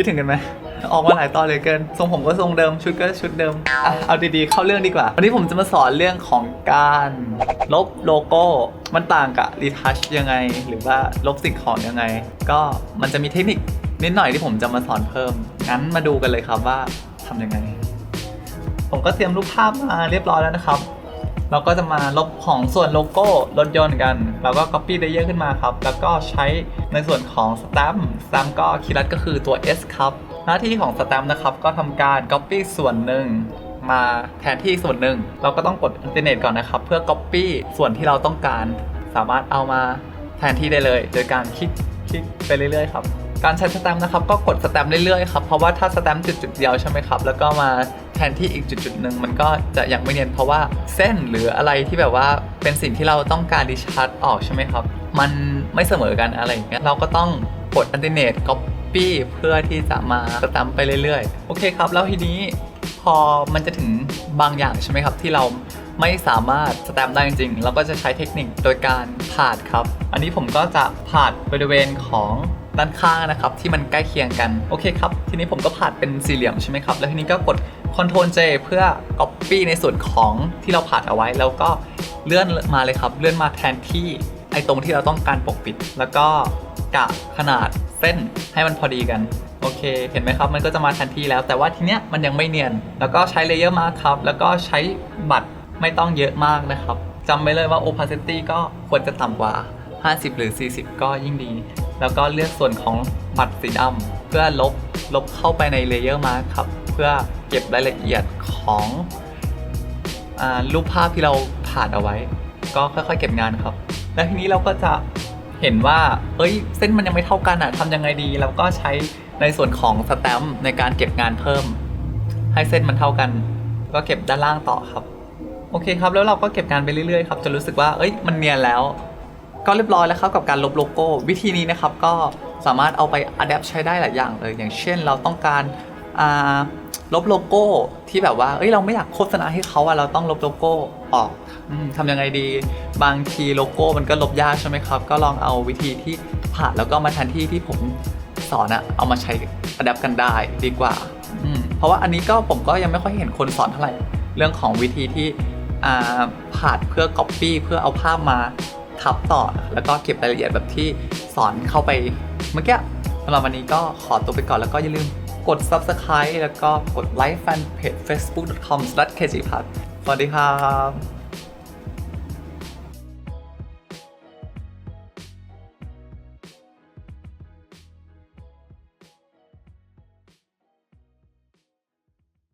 คิดถึงกันไหมออกมาหลายตอนเลยเกิน ทรงผมก็ทรงเดิม ชุดก็ชุดเดิมอะเอาดีๆ เข้าเรื่องดีกว่า วันนี้ผมจะมาสอนเรื่องของการลบโลโก้ มันต่างกับรีทัชยังไง หรือว่าลบสิ่งของยังไง ก็มันจะมีเทคนิคนิดหน่อยที่ผมจะมาสอนเพิ่ม งั้นมาดูกันเลยครับว่าทำยังไง ผมก็เตรียมรูปภาพมาเรียบร้อยแล้วนะครับ เราก็จะมาลบของส่วนโลโก้รถยนต์กัน เราก็ copy layer ขึ้นมาครับ แล้วก็ใช้ในส่วนของ stamp stamp ก็คีย์ลัดก็คือตัว S ครับ หน้าที่ของ stamp นะครับ ก็ทำการ copy ส่วนหนึ่งมาแทนที่ส่วนหนึ่ง เราก็ต้องกด alternate ก่อนนะครับ เพื่อ copy ส่วนที่เราต้องการ สามารถเอามาแทนที่ได้เลย โดยการคลิกคลิกไปเรื่อยๆครับ การใช้สแตมป์นะครับก็กดสแตมป์เรื่อยๆครับเพราะว่าถ้าสแตมป์จุดๆเดียวใช่ไหมครับแล้วก็มาแทนที่อีกจุดๆหนึ่งมันก็จะยังไม่เนียนเพราะว่าเส้นหรืออะไรที่แบบว่าเป็นสิ่งที่เราต้องการดิชาร์ดออกใช่ไหมครับ มันไม่เสมอกันอะไรอย่างเงี้ยเราก็ต้องกด alternate copy เพื่อที่จะมาสแตมป์ไปเรื่อยๆ โอเคครับ แล้วทีนี้พอมันจะถึงบางอย่างใช่ไหมครับ ที่เราไม่สามารถสแตมป์ได้จริงๆ เราก็จะใช้เทคนิคโดยการผาดครับ อันนี้ผมก็จะผาดบริเวณของ ด้านข้างนะครับที่มันใกล้เคียงกันโอเคครับทีนี้ผมก็ผาดเป็นสี่เหลี่ยมใช่ไหมครับแล้วทีนี้ก็กด Ctrl J เพื่อ Copy ในส่วนของที่เราผาดเอาไว้ แล้วก็เลื่อนมาเลยครับเลื่อนมาแทนที่ไอ้ตรงที่เราต้องการปกปิด แล้วก็กะขนาดเส้นให้มันพอดีกันโอเค เห็นไหมครับ มันก็จะมาแทนที่แล้ว แต่ว่าทีเนี้ยมันยังไม่เนียน แล้วก็ใช้เลเยอร์มาครับ แล้วก็ใช้บัตรไม่ต้องเยอะมากนะครับ จำไว้เลยว่า opacity ก็ควรจะต่ำกว่า 50 หรือ 40 ก็ยิ่งดี แล้วก็เลือกส่วนของบัตรสีดำเพื่อลบลบเข้าไปในเลเยอร์มาครับ เพื่อเก็บรายละเอียดของอรูปภาพที่เราผ่านเอาไว้ ก็ค่อยๆ เก็บงานครับ แล้วทีนี้เราก็จะเห็นว่า เอ้ย เส้นมันยังไม่เท่ากันอะทำยังไงดีแล้วก็ใช้ในส่วนของสแตมป์ในการเก็บงานเพิ่ม ให้เส้นมันเท่ากัน ก็เก็บด้านล่างต่อครับ โอเคครับ แล้วเราก็เก็บงานไปเรื่อยๆครับ จนรู้สึกว่า เอ้ย มันเนียนแล้ว ก็เรียบร้อยแล้วครับกับการลบโลโก้ วิธีนี้นะครับก็สามารถเอาไปอัดแอปใช้ได้หลายอย่างเลย อย่างเช่นเราต้องการาลบโลโก้ที่แบบว่า เอ้ยเราไม่อยากโฆษณาให้เขาอะเราต้องลบโลโก้ออกอทำยังไงดี บางทีโลโก้มันก็ลบยากใช่ไหมครับ ก็ลองเอาวิธีที่ผ่านแล้วก็มาแทนที่ที่ผมสอนอะเอามาใช้อัดแอปกันได้ดีกว่า เพราะว่าอันนี้ก็ผมก็ยังไม่ค่อยเห็นคนสอนเท่าไหร่ เรื่องของวิธีที่ผ่านเพื่อ Copy เพื่อเอาภาพมา ทับต่อ แล้วก็เก็บรายละเอียดแบบที่สอนเข้าไปเมื่อกี้สำหรับวันนี้ก็ขอตัวไปก่อนแล้วก็อย่าลืมกด subscribe แล้วก็กดไลค์แฟนเพจ facebook.com/kgpat สวัสดีครับ